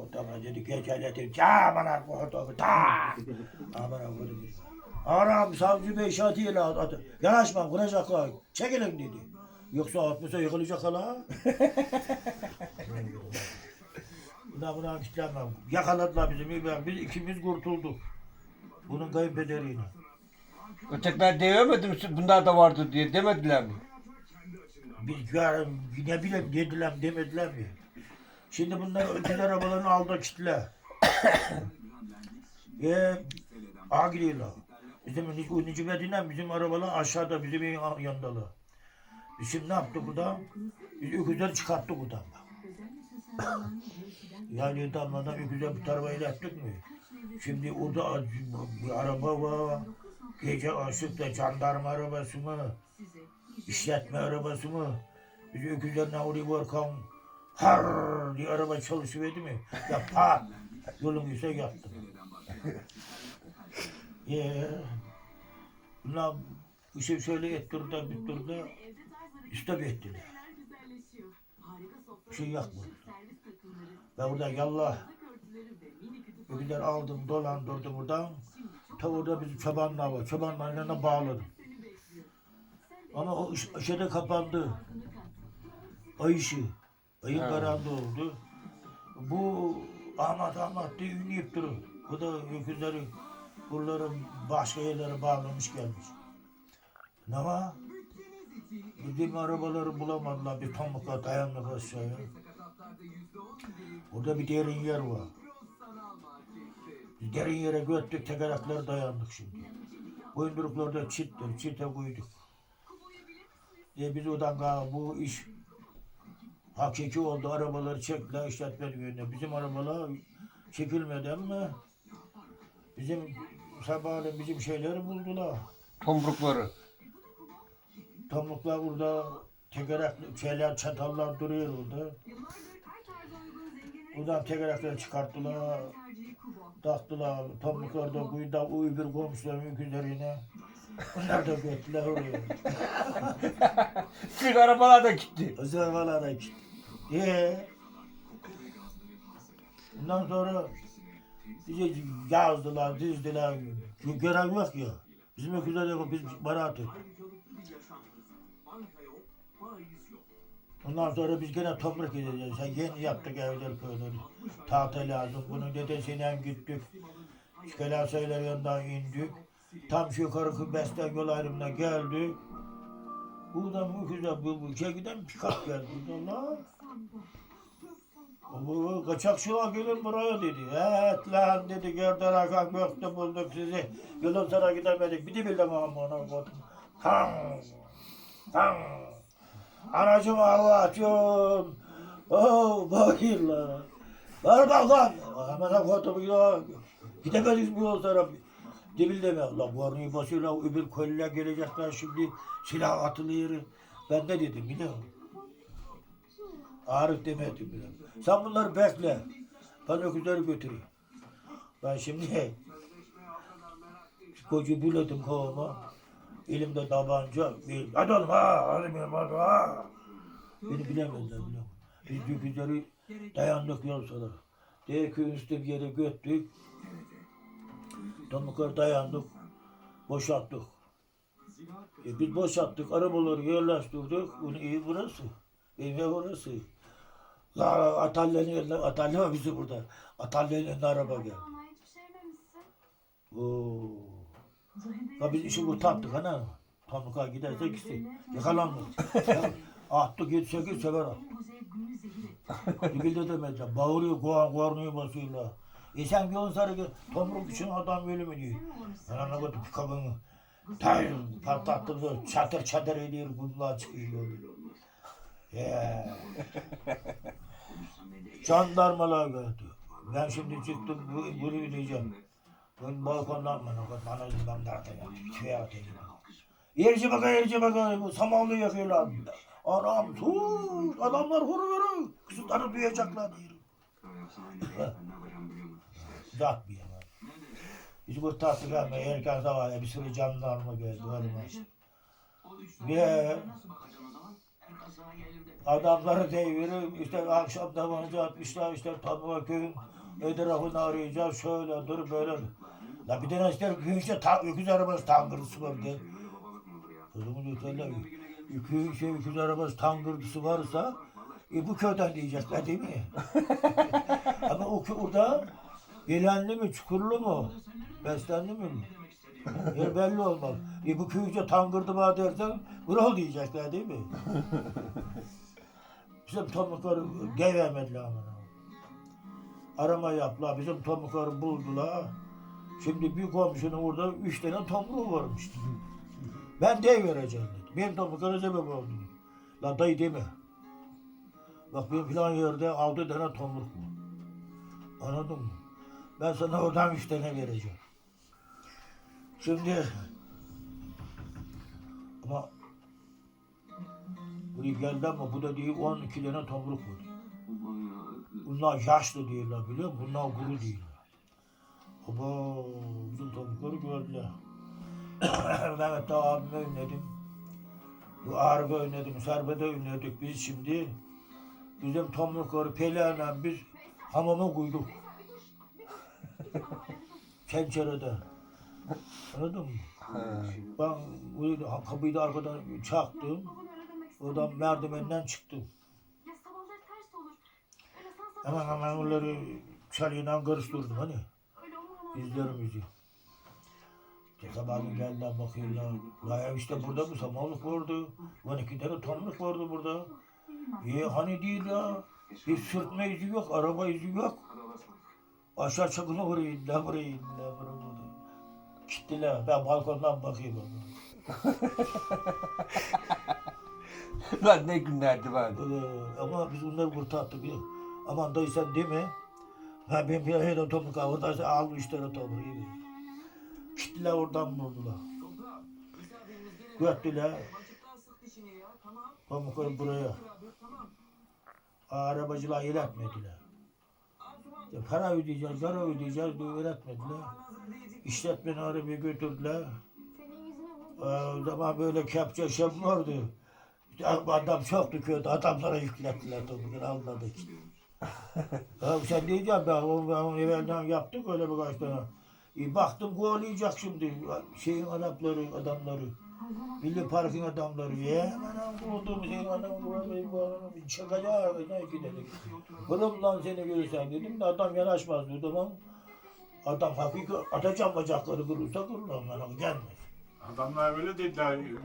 Kurtama dedi geceledim. Camana kurtumu. Ta. Amana kurtumu. Aram savcı bey şatiyle adı. Yanaşma vuracaklar. Çekilin dedi. Yoksa atmışsa yıkılacak hala. Buna buna kitlenmem. Yakaladılar bizi. Ben- Biz ikimiz kurtulduk. Bunun kayınpederiyle. Ötekiler diyemedi mi bunlar da vardı diye demediler mi? Biz yarın ne bileyim dediler demediler mi? Şimdi bunlar ödül arabalarını aldı kitle. e, ağa gidiyorlar. Bizim Unici Medine bizim arabalar aşağıda bizim. Biz şimdi ne yaptık burada? Biz öküzleri çıkarttık buradan. Yani damladan öküzleri bu tarafa ilettik mi? Şimdi orada bir araba var. Gece açıkta jandarma arabası mı? işletme arabası mı? Biz öküzlerine oraya varken har diye araba çalışıverdi mi? Ya pat yolun ise yattım. Ye. Bunlar bir şey şöyle ettirdi, bittirdi. İstop ettiler. Bir şey yapmadı. Ben burada yallah öküzler aldım, dolandırdım buradan. Ta orada bizim çobanlar var. Çobanların yanına bağladım. Ama o şeyde kapandı. Ay Ha. karanlığı oldu. Bu Ahmet Ahmet diye ünleyip durur. Bu da öküzleri buraları başka yerlere bağlamış gelmiş. Ama bizim arabaları bulamadılar bir pamukla dayandık aşağıya. Burada bir derin yer var. Biz derin yere göttük tekerlekler dayandık şimdi. Boyunduruklarda çittir, çite koyduk. E biz gal- bu iş hakiki oldu. Arabaları çektiler işletme yönüne. Bizim arabalar çekilmeden mi? Bizim sabahleyin bizim şeyleri buldular. Tomrukları. Tomruklar burada tekerlek şeyler, çatallar duruyor orada. Buradan tekerlekleri çıkarttılar. Taktılar. Tomruklar da kuyuda uyu bir komşuların üzerine. Bunlar da götürdüler oraya. Sık arabalar da gitti. Özervalara gitti. Ee, bundan sonra bizi yazdılar, dizdiler. Görev yok ya. Bizim öküzler yok, biz baraat ettik. Ondan sonra biz gene toprak edeceğiz. Sen yeni yaptık evler köyleri. Tahta lazım. Bunun dedesiyle gittik. İskele sayılar yanından indik. Tam şu yukarı besten yol ayrımına geldik. Buradan bu güzel bu, şey giden pikap geldi. Allah. Bu kaçak şuna gelin buraya dedi. Evet lan dedi gördün akan gökte bulduk sizi. Yolun sana gidemedik. Bir de bildim ama ona koydum. Tam. Tam. Anacım Allah'cım. Oh bayırlar. Var bak lan. Hemen koydum. Gidemedik bu yol tarafı. Debil deme. Allah bu arıyı basıyorlar. Öbür köylüler gelecekler şimdi. Silah atılıyor. Ben ne dedim biliyor musun? Arif demedim bile. Sen bunları bekle. Ben öküzleri götüreyim. Ben şimdi kocu biledim kovama. Elimde tabanca. Hadi oğlum ha. Hadi benim hadi ha. Beni bilemezler biliyor? Biz öküzleri dayandık yol sonra. Diye köyün üstü bir yere göttük. Tamıklar dayandık. Boşalttık. E biz boşalttık, arabaları yerleştirdik. Bunu iyi burası. Ev orası. La Atalyan'ın yerine, Atalyan var bizi burada. Atalyan'ın önüne araba geldi. Oo. Ya biz işi kurtardık ana. Tanrık'a giderse gitsin. Yakalanmadı. Ya, Attık yedi sekiz sefer attık. Dibilde demediler. Bağırıyor, koğan, kornuyor basıyorlar. Sen yolun sarı gel. Tomruk için adam ölümü diyor. Ben ana koydum pikabını. Tay patlattım da çatır çatır ediyor. Bunlar çıkıyor. Yeah. Jandarmalar geldi. Ben şimdi çıktım, bu- bunu diyeceğim. Ben balkondan bana, bana ben nerede yattım, köye atayım. Yerici baka, yerici baka, bu samanlı yakıyorlar. Anam, sus, adamlar vuruyor, kısıtları duyacaklar diyorum. Yana. Biz kurtardık ama erken sabah bir sürü jandarma geldi, açtı. Ve Adamları devirir, işte akşam tabanca atmışlar, işte tabuğa köyün etrafını arayacağız, şöyle dur böyle. La bir tane işte köyünce ta, öküz arabası tangırtısı var bir de. Kızımın yeterli. Öküz, şey, öküz arabası tangırtısı varsa, e bu köyden diyecekler değil mi? Ama o orada gelenli mi, çukurlu mu, beslenli mi? Yer belli olmaz. E bu köyce tangırdı bana dersen, Vural diyecekler değil mi? Bizim tomukları gevermediler amına. Arama yaptılar, bizim tomukları buldular. Şimdi bir komşunun orada üç tane tomruğu varmış. Ben de vereceğim dedi. Benim tomuklara sebep oldu. Lan dayı deme. Bak benim filan yerde altı tane tomruk var. Anladın mı? Ben sana oradan üç tane vereceğim. Şimdi ama buraya geldi ama bu da değil 12 tane tomruk var. Bunlar yaşlı değiller biliyor musun? Bunlar kuru değiller. Baba bizim tomrukları gördüler. Mehmet Ağa abime önledim. Bu Arif'e önledim, Servet'e önledik biz şimdi. Bizim tomrukları peleğine biz hamama koyduk. Pencerede. Anladın mı? Ben böyle kapıyı da arkadan çaktım. Oradan merdivenden çıktım. Hemen hemen onları çalıyla karıştırdım hani. İzlerimizi. Sabahleyin geldiler bakıyorlar. La ev işte burada mı samanlık vardı. Lan iki tane tonluk vardı burada. E hani değil ya. Hiç sürtme izi yok, araba izi yok. Aşağı buraya indiler, buraya indiler, buraya indiler. Gittiler. Ben balkondan bakayım. Lan ne günlerdi var. Ee, ama biz bunları kurtardık ya. Aman dayı sen deme. Ha ben bir her otobüs kavurdaysa almışlar otobüs gibi. Gittiler oradan buldular. Göttüler. Pamukları buraya. Arabacılar iletmediler. Ya para ödeyeceğiz, para ödeyeceğiz diye öğretmediler. İşletmeni arabayı götürdüler. Ee, o zaman böyle kepçe şef vardı. Adam çoktu köyde, adamlara yüklettiler tabii, anladık. ya sen diyeceğim ben onu, ben onu evvelden yaptık öyle birkaç tane. E, baktım kovalayacak şimdi şeyin Arapları, adamları. Milli Park'ın adamları. Hemen bulduğum şeyin adamı kovalayıp kovalayıp çıkacak ne ki dedik. Oğlum lan seni görürsen dedim de adam yanaşmaz o zaman. Adam hakiki atacağım bacakları kırılsa kırılır. Gelmez. Adamlar böyle dediler.